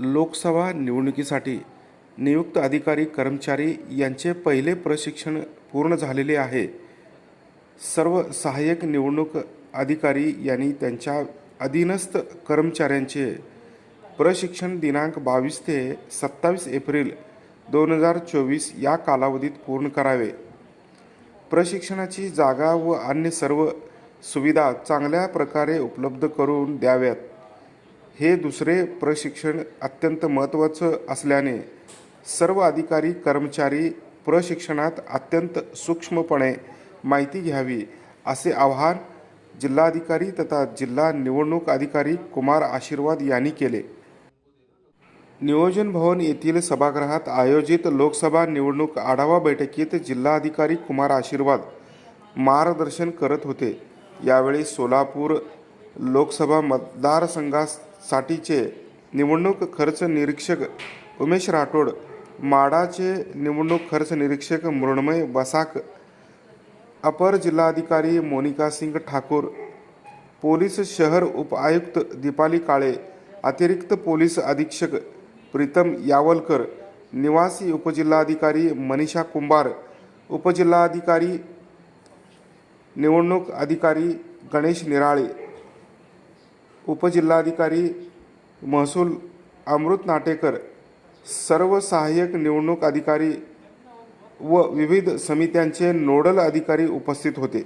लोकसभा निवडणुकीसाठी नियुक्त अधिकारी कर्मचारी यांचे पहिले प्रशिक्षण पूर्ण झालेले आहे. सर्व सहाय्यक निवडणूक अधिकारी यांनी त्यांच्या अधीनस्थ कर्मचाऱ्यांचे प्रशिक्षण दिनांक बावीस ते सत्तावीस एप्रिल दोन हजार चोवीस या कालावधीत पूर्ण करावे. प्रशिक्षणाची जागा व अन्य सर्व सुविधा चांगल्या प्रकारे उपलब्ध करून द्याव्यात. हे दुसरे प्रशिक्षण अत्यंत महत्त्वाचं असल्याने सर्व अधिकारी कर्मचारी प्रशिक्षणात अत्यंत सूक्ष्मपणे माहिती घ्यावी असे आवाहन जिल्हाधिकारी तथा जिल्हा निवडणूक अधिकारी कुमार आशीर्वाद यांनी केले. नियोजन भवन येथील सभागृहात आयोजित लोकसभा निवडणूक आढावा बैठकीत जिल्हाधिकारी कुमार आशीर्वाद मार्गदर्शन करत होते. यावेळी सोलापूर लोकसभा मतदारसंघास साठीचे निवडणूक खर्च निरीक्षक उमेश राठोड माडाचे निवडणूक खर्च निरीक्षक मृण्मय बसाक अपर जिल्हाधिकारी मोनिका सिंग ठाकूर पोलीस शहर उपआयुक्त दीपाली काळे अतिरिक्त पोलीस अधीक्षक प्रीतम यावलकर निवासी उपजिल्हाधिकारी मनीषा कुंभार उपजिल्हाधिकारी निवडणूक अधिकारी गणेश निराळे उपजिल्हाधिकारी महसूल अमृत नाटेकर सर्व सहाय्यक निवडणूक अधिकारी व विविध समित्यांचे नोडल अधिकारी उपस्थित होते.